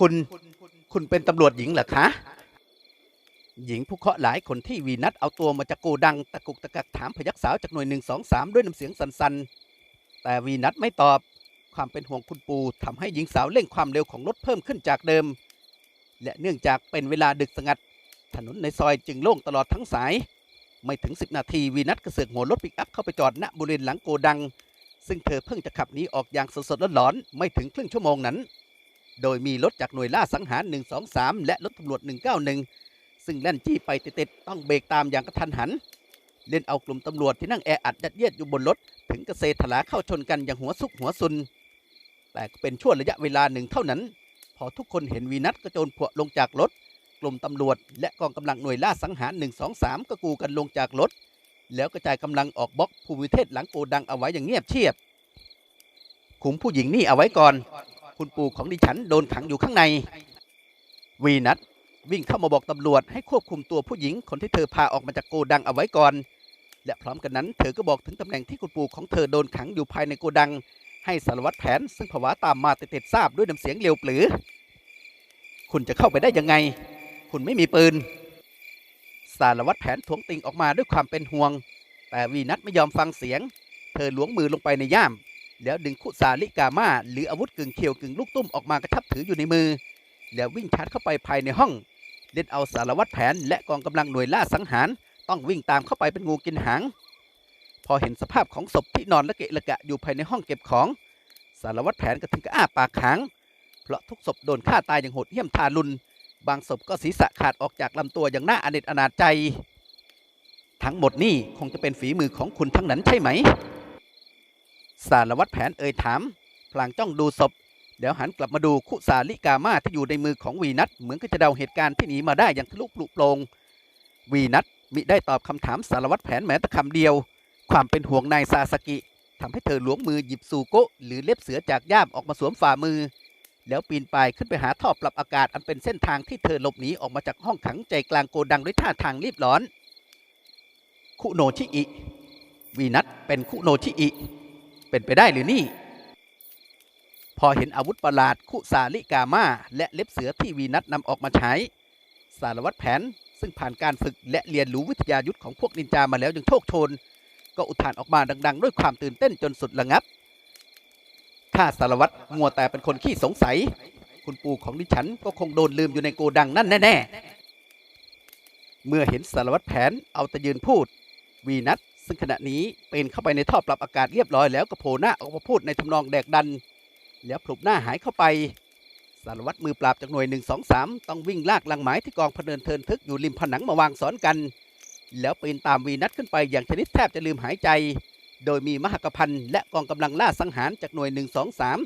คุณคุณเป็นตำรวจหญิงเหรอคะ หญิงผู้เคาะหลายคนที่วีนัทเอาตัวมาจากโกดังตะกุกตะกักถามพยักสาวจากหน่วยหนึ่งสองสามด้วยน้ำเสียงสันๆ แต่วีนัทไม่ตอบความเป็นห่วงคุณปูทำให้หญิงสาวเร่งความเร็วของรถเพิ่มขึ้นจากเดิม และเนื่องจากเป็นเวลาดึกสงัด ถนนในซอยจึงโล่งตลอดทั้งสาย ไม่ถึง 10 นาทีวีนัทกระเสือกหัวรถปิกอัพเข้าไปจอดณบริเวณหลังโกดัง ซึ่งเธอเพิ่งจะขับหนีออกอย่างสดๆร้อนๆไม่ถึงครึ่งชั่วโมงนั้น โดยมีรถจากหน่วยล่าสังหาร 123 และรถตำรวจ 191 ซึ่งแล่นจี้ไปติดๆต้องเบรกตามอย่างกระทันหัน เล่นเอากลุ่มตำรวจที่นั่งแออัดยัดเยียดอยู่บนรถ ถึงกระเซถลาเข้าชนกันอย่างหัวซุกหัวซุน แต่ก็เป็นช่วงระยะเวลาหนึ่งเท่านั้น พอทุกคนเห็นวีนัทกระโจนพวลงจากรถ กลุ่มตำรวจ และกองกำลังหน่วยล่าสังหาร 123 ก็กูกันลงจากรถ แล้วกระจายกำลังออกบล็อกภูมิเทศหลังโกดังเอาไว้อย่างเงียบเชียบขุมผู้หญิงนี่เอาไว้ก่อน คุณปู่ของดิฉันโดนขังอยู่ข้างใน วีนัทวิ่งเข้ามาบอกตำรวจให้ควบคุมตัวผู้หญิงคนที่เธอพาออกมาจากโกดังเอาไว้ก่อน และพร้อมกันนั้นเธอก็บอกถึงตำแหน่งที่คุณปู่ของเธอโดนขังอยู่ภายในโกดัง ให้สารวัตรแผน ซึ่งผวาตามมาติดๆทราบด้วยน้ำเสียงเร็วปรือ คุณจะเข้าไปได้ยังไง คุณไม่มีปืน สารวัตรแผนทวงติงออกมาด้วยความเป็นห่วง แต่วีนัทไม่ยอมฟังเสียง เธอหลวงมือลงไปในย่าม แล้วดึงคุสาลิกามาหรืออาวุธกึ่งเขียวกึ่งลูกตุ้มออกมากระชับถืออยู่ในมือ แล้ววิ่งชาร์จเข้าไปภายในห้องเล่นเอาสารวัตรแผนและกองกำลังหน่วยล่าสังหาร ต้องวิ่งตามเข้าไปเป็นงูกินหาง พอเห็นสภาพของศพที่นอนละเกะละกะอยู่ภายในห้องเก็บของ สารวัตรแผนก็ถึงกับอ้าปากค้างเพราะทุกศพโดนฆ่าตายอย่างโหดเหี้ยมทารุณ บางศพก็ศีรษะขาดออกจากลำตัวอย่างน่าอเนจอนาจใจ ทั้งหมดนี่คงจะเป็นฝีมือของคุณทั้งนั้นใช่ไหม สารวัตรแผนเอ่ยถาม พลางจ้องดูศพ เดี๋ยวหันกลับมาดูคุสาลิกามาที่อยู่ในมือของวีนัทเหมือนก็จะเดาเหตุการณ์ที่หนีมาได้อย่างทะลุปลุโปรงวีนัทมิได้ตอบคำถามสารวัตรแผนแม้แต่คำเดียว ความเป็นห่วงนายซาสกิทำให้เธอหลวงมือหยิบซูโกะหรือเล็บเสือจากย่ามออกมาสวมฝ่ามือ แล้วปีนป่ายขึ้นไปหาท่อปรับอากาศอันเป็นเส้นทางที่เธอหลบหนีออกมาจากห้องขังใจกลางโกดังด้วยท่าทางรีบร้อน คุโนชิอิวีนัทเป็นคุโนชิอิ เป็นไปได้หรือนี่ พอเห็นอาวุธประหลาด คุสาลิกามาและเล็บเสือที่วีนัทนำออกมาใช้ สารวัตรแผน ซึ่งผ่านการฝึกและเรียนรู้วิทยายุทธของพวกนินจามาแล้วยังโชคโชน ก็อุทานออกมาดัง ๆ ด้วยความตื่นเต้นจนสุดระงับ ถ้าสารวัตรมัวแต่เป็นคนขี้สงสัย คุณปู่ของดิฉันก็คงโดนลืมอยู่ในโกดังนั่นแน่ๆเมื่อเห็นสารวัตรแผนเอาแต่ยืนพูด วีนัท ซึ่งขณะนี้เป็นเข้าไปในท่อปรับอากาศเรียบร้อยแล้วก็โผล่หน้าออกมาพูดในทำนองแดกดัน แล้วพลุบหน้าหายเข้าไป สารวัตรมือปราบจากหน่วยหนึ่งสองสามต้องวิ่งลากลังไม้ที่กองพเนินเทินทึกอยู่ริมผนังมาวางซ้อนกัน แล้วปีนตามวีนัทขึ้นไปอย่างชนิดแทบจะลืมหายใจ โดยมีมหกพันและกองกำลังล่าสังหารจากหน่วยหนึ่งสองสาม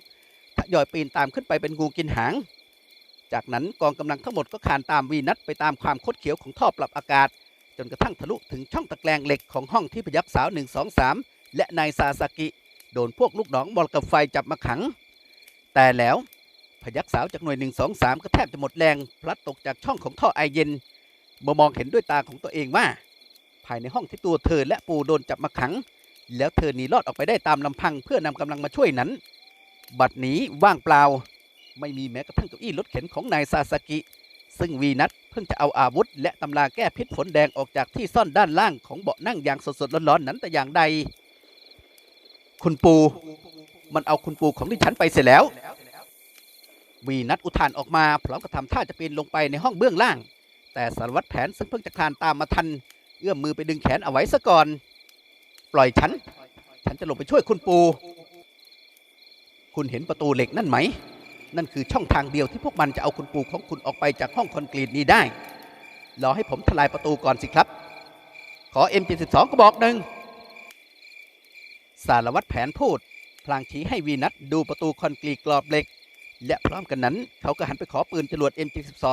ทยอยปีนตามขึ้นไปเป็นงูกินหาง จากนั้นกองกำลังทั้งหมดก็คานตามวีนัทไปตามความคดเขียวของท่อปรับอากาศ จนกระทั่งทะลุถึงช่องตะแกรงเหล็กของห้องที่พยักสาว 1 2 3 และนายซาสากิ โดนพวกลูกน้องบอลกับไฟจับมาขัง แต่แล้วพยักสาวจากหน่วย 1 2 3 ก็แทบจะหมดแรง พลัดตกจากช่องของท่อไอเย็นเมื่อมองเห็นด้วยตาของตัวเองว่า ภายในห้องที่ตัวเธอและปูโดนจับมาขัง แล้วเธอหนีรอดออกไปได้ตามลำพังเพื่อนำกำลังมาช่วยนั้น บัดนี้ว่างเปล่า ไม่มีแม้กระทั่งเก้าอี้รถเข็นของนายซาสากิ ซึ่งวีนัทเพิ่งจะเอาอาวุธ และตำราแก้พิษผลแดงออกจากที่ซ่อนด้านล่างของเบาะนั่งอย่างสดๆร้อนๆนั้นแต่อย่างใด คุณปู มันเอาคุณปูของดิฉันไปเสียแล้ว วีนัทอุทานออกมาพร้อมกับทำท่าจะปีนลงไปในห้องเบื้องล่าง แต่สารวัตรแผนซึ่งเพิ่งจะคลานตามมาทัน เอื้อมมือไปดึงแขนเอาไว้ซะก่อน ปล่อยฉัน ฉันจะลงไปช่วยคุณปู คุณเห็นประตูเหล็กนั่นไหม นั่นคือช่องทางเดียวที่พวกมันจะเอาคุณปู่ของคุณออกไปจากห้องคอนกรีตนี้ได้ รอให้ผมทลายประตูก่อนสิครับ ขอ M72 ก็บอกหนึ่ง สารวัตรแผนพูด พลางชี้ให้วีนัทดูประตูคอนกรีตกรอบเหล็ก และพร้อมกันนั้น เขาก็หันไปขอปืนจรวด M72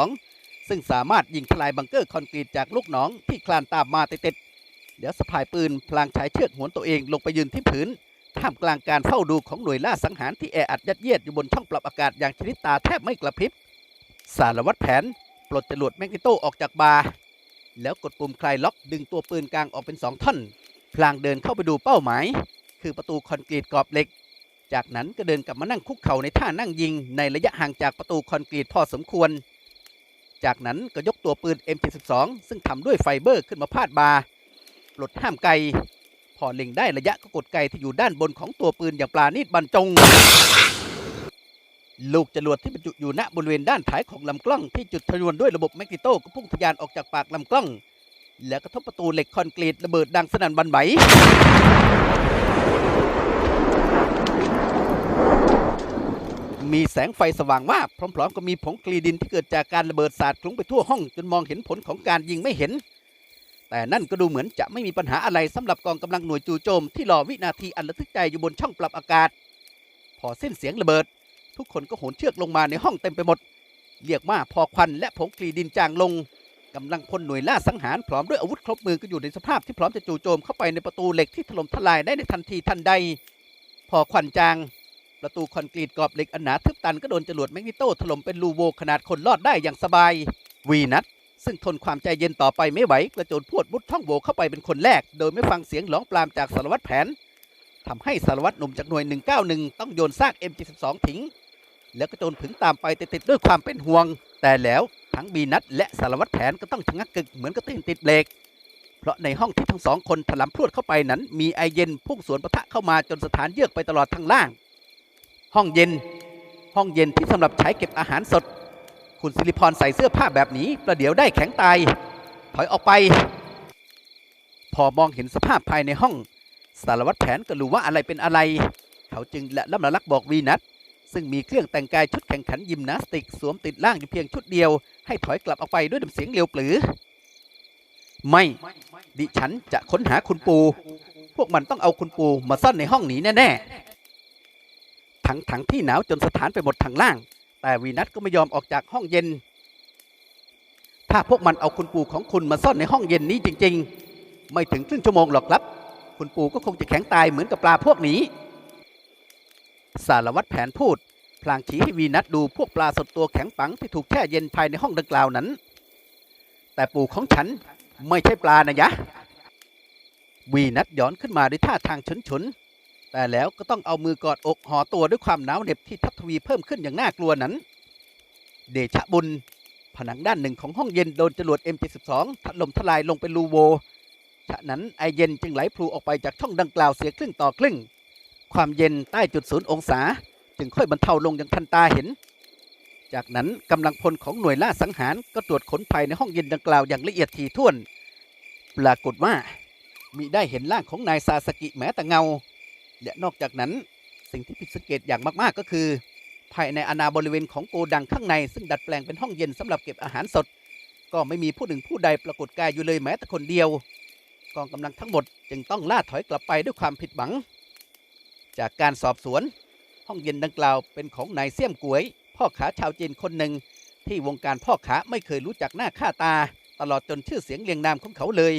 ซึ่งสามารถยิงทลายบังเกอร์คอนกรีตจากลูกหนองที่คลานตามมาติดๆเดี๋ยวสะพายปืนพลางใช้เชือกหวนตัวเองลงไปยืนที่พื้น ท่ามกลางการเฝ้าดูของหน่วยล่าสังหารที่แออัดยัดเยียดอยู่บนช่องปรับอากาศอย่างชนิดตาแทบไม่กระพริบ สารวัตรแผน ปลดจรวดแมกนิโตออกจากบาร์แล้วกดปุ่มคลายล็อกดึงตัวปืนกลางออกเป็นสองท่อน พลางเดินเข้าไปดูเป้าหมาย คือประตูคอนกรีตกรอบเหล็ก จากนั้นก็เดินกลับมานั่งคุกเข่าในท่านั่งยิง ในระยะห่างจากประตูคอนกรีตพอสมควร จากนั้นก็ยกตัวปืน M72 ซึ่งทำด้วยไฟเบอร์ขึ้นมาพาดบาร์ปลดห้ามไก พอเล็งได้ระยะก็กดไกที่อยู่ด้านบนของตัวปืนอย่างปลาณีตบรรจง ลูกจรวดที่บรรจุอยู่ณบริเวณด้านท้ายของลำกล้องที่จุดชนวนด้วยระบบแมกนิโตก็พุ่งทะยานออกจากปากลำกล้อง แล้วกระทบประตูเหล็กคอนกรีตระเบิดดังสนั่นบันไหวมีแสงไฟสว่างวาบพร้อมๆกับมีผงกลีดินที่เกิดจากการระเบิดสาดคลุ้งไปทั่วห้อง จนมองเห็นผลของการยิงไม่เห็น แต่นั่นก็ดูเหมือนจะไม่มีปัญหาอะไรสำหรับกองกำลังหน่วยจู่โจม ที่รอวินาทีอันระทึกใจอยู่บนช่องปรับอากาศ พอสิ้นเสียงระเบิด ทุกคนก็โหนเชือกลงมาในห้องเต็มไปหมด เรียกว่าพอควันและผงกลีดินจางลงกำลังพลหน่วยล่าสังหารพร้อมด้วยอาวุธครบมือก็อยู่ในสภาพที่พร้อมจะจู่โจมเข้าไปในประตูเหล็กที่ถล่มทลายได้ในทันทีทันใด พอควันจาง ประตูคอนกรีตกรอบเหล็กอันหนาทึบตันก็โดนจรวดแมกนิโตถล่มเป็นรูโวขนาดคนรอดได้อย่างสบายวีนัท ซึ่งทนความใจเย็นต่อไปไม่ไหวกระโจนพวดมุดท่องโหวเข้าไปเป็นคนแรก โดยไม่ฟังเสียงร้องปรามจากสารวัตรแผนทำให้สารวัตรหนุ่มจากหน่วย 191 ต้องโยนซาก M72 ทิ้ง แล้วก็โจนผึงตามไปติดๆด้วยความเป็นห่วง แต่แล้วทั้งบีนัทและสารวัตรแผนก็ต้องชะงักกึกเหมือนกระติ้นติดเบรกเพราะในห้องที่ทั้งสองคนถลำพรวดเข้าไปนั้น มีไอเย็นพุ่งสวนปะทะเข้ามาจนสถานเยือกไปตลอดทางล่าง ห้องเย็น ห้องเย็นที่สำหรับใช้เก็บอาหารสด คุณสิริพรใส่เสื้อผ้าแบบนี้ ประเดี๋ยวได้แข็งตาย ถอยออกไป พอมองเห็นสภาพภายในห้อง สารวัตรแผนก็รู้ว่าอะไรเป็นอะไร เขาจึงและล่ำละลักบอกวีนัทซึ่งมีเครื่องแต่งกายชุดแข่งขันยิมนาสติก สวมติดล่างอยู่เพียงชุดเดียว ให้ถอยกลับออกไปด้วยน้ำเสียงเร็วปรือ ไม่ ดิฉันจะค้นหาคุณปู พวกมันต้องเอาคุณปูมาซ่อนในห้องนี้แน่ๆทั้งทั้งที่หนาวจนสถานไปหมดทางล่าง แต่วีนัทก็ไม่ยอมออกจากห้องเย็น ถ้าพวกมันเอาคุณปู่ของคุณมาซ่อนในห้องเย็นนี้จริง ๆ ไม่ถึงครึ่งชั่วโมงหรอกครับ คุณปู่ก็คงจะแข็งตายเหมือนกับปลาพวกนี้ สารวัตรแผนพูด พลางชี้ให้วีนัทดูพวกปลาสดตัวแข็งปังที่ถูกแช่เย็นภายในห้องดังกล่าวนั้น แต่ปู่ของฉันไม่ใช่ปลานะยะ วีนัทย้อนขึ้นมาด้วยท่าทางฉุนๆ แต่แล้วก็ต้องเอามือกอดอกห่อตัวด้วยความหนาวเหน็บที่ทับทวีเพิ่มขึ้นอย่างน่ากลัวนั้น เดชะบุญ ผนังด้านหนึ่งของห้องเย็นโดนจรวด M72 ถล่มทลายลงเป็นรูโวฉะนั้นไอเย็นจึงไหลพลูออกไปจากช่องดังกล่าวเสียครึ่งต่อครึ่ง ความเย็นใต้จุดศูนย์องศา จึงค่อยบรรเทาลงอย่างทันตาเห็น จากนั้นกำลังพลของหน่วยล่าสังหารก็ตรวจค้นภายในห้องเย็นดังกล่าวอย่างละเอียดถี่ถ้วน ปรากฏว่ามิได้เห็นร่างของนายซาสกิแม้แต่เงา และนอกจากนั้นสิ่งที่ผิดสังเกตอย่างมากๆก็คือ ภายในอาณาบริเวณของโกดังข้างใน ซึ่งดัดแปลงเป็นห้องเย็นสำหรับเก็บอาหารสด ก็ไม่มีผู้หนึ่งผู้ใดปรากฏกายอยู่เลยแม้แต่คนเดียว กองกำลังทั้งหมดจึงต้องล่าถอยกลับไปด้วยความผิดหวัง จากการสอบสวน ห้องเย็นดังกล่าวเป็นของนายเสี่ยมกวย พ่อขาชาวจีนคนหนึ่ง ที่วงการพ่อขาไม่เคยรู้จักหน้าค่าตา ตลอดจนชื่อเสียงเรียงนามของเขาเลย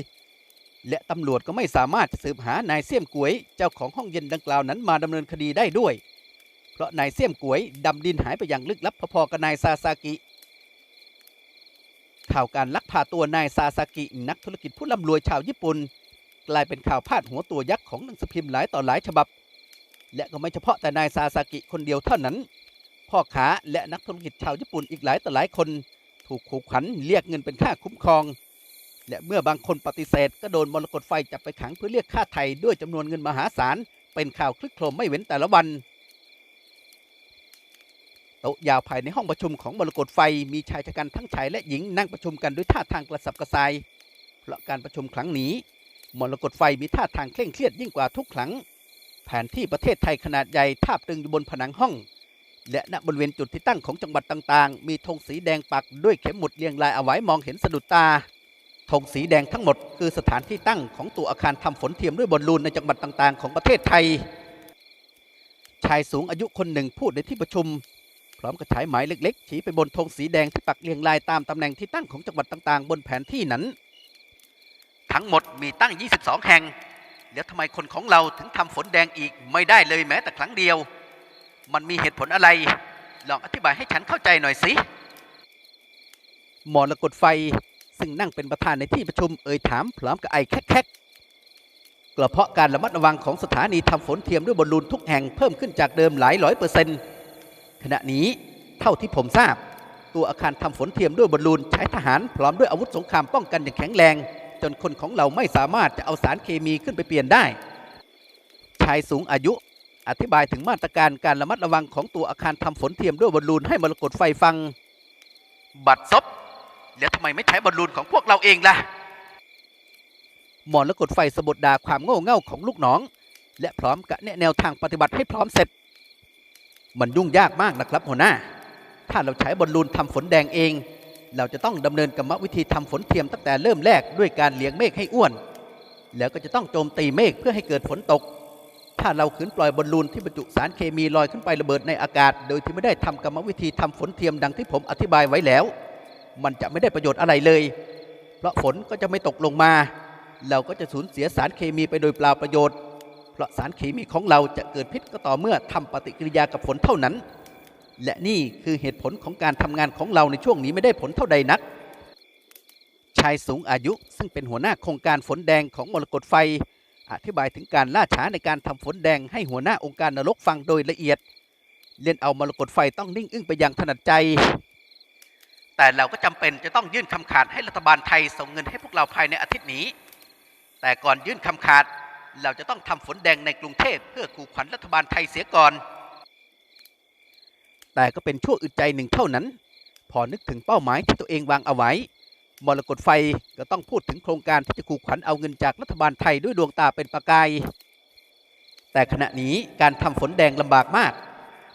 และตำรวจก็ไม่สามารถสืบหานายเสี่ยมกวยเจ้าของห้องเย็นดังกล่าวนั้นมาดำเนินคดีได้ด้วย เพราะนายเสี่ยมกวยดำดินหายไปอย่างลึกลับพอๆกับนายซาซากิข่าวการลักพาตัวนายซาซากินักธุรกิจผู้ร่ำรวยชาวญี่ปุ่น กลายเป็นข่าวพาดหัวตัวยักษ์ของหนังสือพิมพ์หลายต่อหลายฉบับ และก็ไม่เฉพาะแต่นายซาซากิคนเดียวเท่านั้น พ่อค้าและนักธุรกิจชาวญี่ปุ่นอีกหลายต่อหลายคน ถูกขู่ขวัญเรียกเงินเป็นค่าคุ้มครอง และเมื่อบางคนปฏิเสธก็โดนมรกตไฟจับไปขังเพื่อเรียกค่าไถ่ด้วยจำนวนเงินมหาศาล เป็นข่าวคลึกโครมไม่เว้นแต่ละวันโต๊ะยาวภายในห้องประชุมของมรกตไฟมีชายชะกันทั้งชายและหญิงนั่งประชุมกันด้วยท่าทางกระสับกระส่าย เพราะการประชุมครั้งนี้มรกตไฟมีท่าทางเคร่งเครียดยิ่งกว่าทุกครั้ง แผนที่ประเทศไทยขนาดใหญ่ทาบตึงอยู่บนผนังห้อง และณบริเวณจุดที่ตั้งของจังหวัดต่างๆ มีธงสีแดงปักด้วยเข็มหมุดเรียงรายเอาไว้มองเห็นสะดุดตา ธงสีแดงทั้งหมดคือสถานที่ตั้งของตัวอาคารทำฝนเทียมด้วยบอลลูนในจังหวัดต่างๆ ของประเทศไทย ชายสูงอายุคนหนึ่งพูดในที่ประชุม พร้อมกับฉายหมายเล็ก ๆ ชี้ไปบนธงสีแดงที่ปักเรียงรายตามตำแหน่งที่ตั้งของจังหวัดต่างๆ บนแผนที่นั้น ทั้งหมดมีตั้ง 22 แห่งแล้วทำไมคนของเราถึงทำฝนแดงอีกไม่ได้เลยแม้แต่ครั้งเดียว มันมีเหตุผลอะไร ลองอธิบายให้ฉันเข้าใจหน่อยสิหมรกตไฟ ซึ่งนั่งเป็นประธานในที่ประชุมเอ่ยถามพร้อมกับไอแคกก็เพาะการระมัดระวังของสถานีทำฝนเทียมด้วยบอลลูนทุกแห่งเพิ่มขึ้นจากเดิมหลายร้อยเปอร์เซ็นต์ขณะนี้เท่าที่ผมทราบ ตัวอาคารทำฝนเทียมด้วยบอลลูนใช้ทหารพร้อมด้วยอาวุธสงครามป้องกันอย่างแข็งแรง จนคนของเราไม่สามารถจะเอาสารเคมีขึ้นไปเปลี่ยนได้ ชายสูงอายุอธิบายถึงมาตรการการระมัดระวังของตัวอาคารทำฝนเทียมด้วยบอลลูนให้มรกตไฟฟัง บัดซบ แล้วทำไมไม่ใช้บอลลูนของพวกเราเองล่ะ หมอนและกดไฟสะบดดาความโง่เง่าของลูกน้อง และพร้อมกับแนะแนวทางปฏิบัติให้พร้อมเสร็จ มันยุ่งยากมากนะครับหัวหน้า ถ้าเราใช้บอลลูนทำฝนแดงเอง เราจะต้องดำเนินกรรมวิธีทำฝนเทียมตั้งแต่เริ่มแรกด้วยการเลี้ยงเมฆให้อ้วน แล้วก็จะต้องโจมตีเมฆเพื่อให้เกิดฝนตกถ้าเราขืนปล่อยบอลลูนที่บรรจุสารเคมีลอยขึ้นไประเบิดในอากาศ โดยที่ไม่ได้ทำกรรมวิธีทำฝนเทียมดังที่ผมอธิบายไว้แล้ว มันจะไม่ได้ประโยชน์อะไรเลย เพราะฝนก็จะไม่ตกลงมา เราก็จะสูญเสียสารเคมีไปโดยเปล่าประโยชน์ เพราะสารเคมีของเราจะเกิดพิษก็ต่อเมื่อทำปฏิกิริยากับฝนเท่านั้น และนี่คือเหตุผลของการทำงานของเราในช่วงนี้ไม่ได้ผลเท่าใดนัก ชายสูงอายุซึ่งเป็นหัวหน้าโครงการฝนแดงของมรกตไฟ อธิบายถึงการล่าช้าในการทำฝนแดงให้หัวหน้าองค์การนรกฟังโดยละเอียด เล่นเอามรกตไฟต้องนิ่งอึ้งไปอย่างถนัดใจ แต่เราก็จำเป็นจะต้องยื่นคำขาดให้รัฐบาลไทยส่งเงินให้พวกเราภายในอาทิตย์นี้ แต่ก่อนยื่นคำขาดเราจะต้องทำฝนแดงในกรุงเทพเพื่อขู่ขวัญรัฐบาลไทยเสียก่อน แต่ก็เป็นชั่วอึดใจหนึ่งเท่านั้น พอนึกถึงเป้าหมายที่ตัวเองวางเอาไว้มรกตไฟก็ต้องพูดถึงโครงการที่จะขู่ขวัญเอาเงินจากรัฐบาลไทยด้วยดวงตาเป็นประกาย แต่ขณะนี้การทำฝนแดงลำบากมาก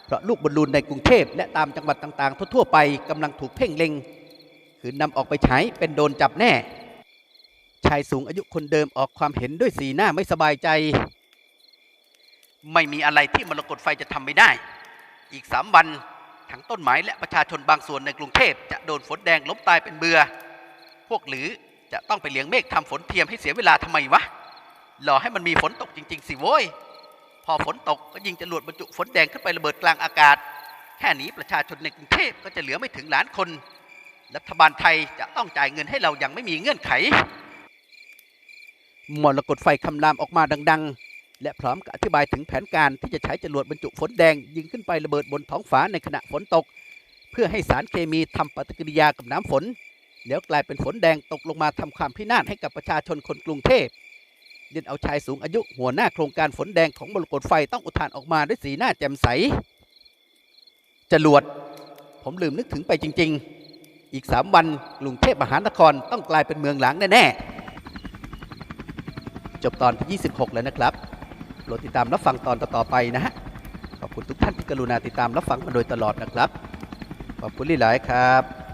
เพราะลูกบอลลูนในกรุงเทพและตามจังหวัดต่าง ๆ ทั่วๆไปกำลังถูกเพ่งเล็ง คือนำออกไปใช้เป็นโดนจับแน่ ชายสูงอายุคนเดิมออกความเห็นด้วยสีหน้าไม่สบายใจ ไม่มีอะไรที่มรกตไฟจะทำไม่ได้ อีกสามวันทั้งต้นไม้และประชาชนบางส่วนในกรุงเทพจะโดนฝนแดงล้มตายเป็นเบือ พวกหรือจะต้องไปเลี้ยงเมฆทำฝนเทียมให้เสียเวลาทำไมวะรอให้มันมีฝนตกจริง ๆ สิโว้ย พอฝนตกก็ยิงจรวดบรรจุฝนแดงขึ้นไประเบิดกลางอากาศ แค่นี้ประชาชนในกรุงเทพก็จะเหลือไม่ถึงล้านคน รัฐบาลไทยจะต้องจ่ายเงินให้เราอย่างไม่มีเงื่อนไขมรกตไฟคำรามออกมาดัง ๆ และพร้อมกับอธิบายถึงแผนการที่จะใช้จรวดบรรจุฝนแดง ยิงขึ้นไประเบิดบนท้องฟ้าในขณะฝนตก เพื่อให้สารเคมีทำปฏิกิริยากับน้ำฝนแล้วกลายเป็นฝนแดงตกลงมาทำความพินาศให้กับประชาชนคนกรุงเทพ เล่นเอาชายสูงอายุหัวหน้าโครงการฝนแดงของมรกตไฟต้องอุทานออกมาด้วยสีหน้าแจ่มใสจรวด ผมลืมนึกถึงไปจริง ๆ อีกสามวันกรุงเทพมหานครต้องกลายเป็นเมืองหลังแน่ ๆ จบตอนที่ 26 แล้วนะครับโปรดติดตามรับฟังตอนต่อๆไปนะฮะ ขอบคุณทุกท่านที่กรุณาติดตามรับฟังมาโดยตลอดนะครับ ขอบคุณหลายครับ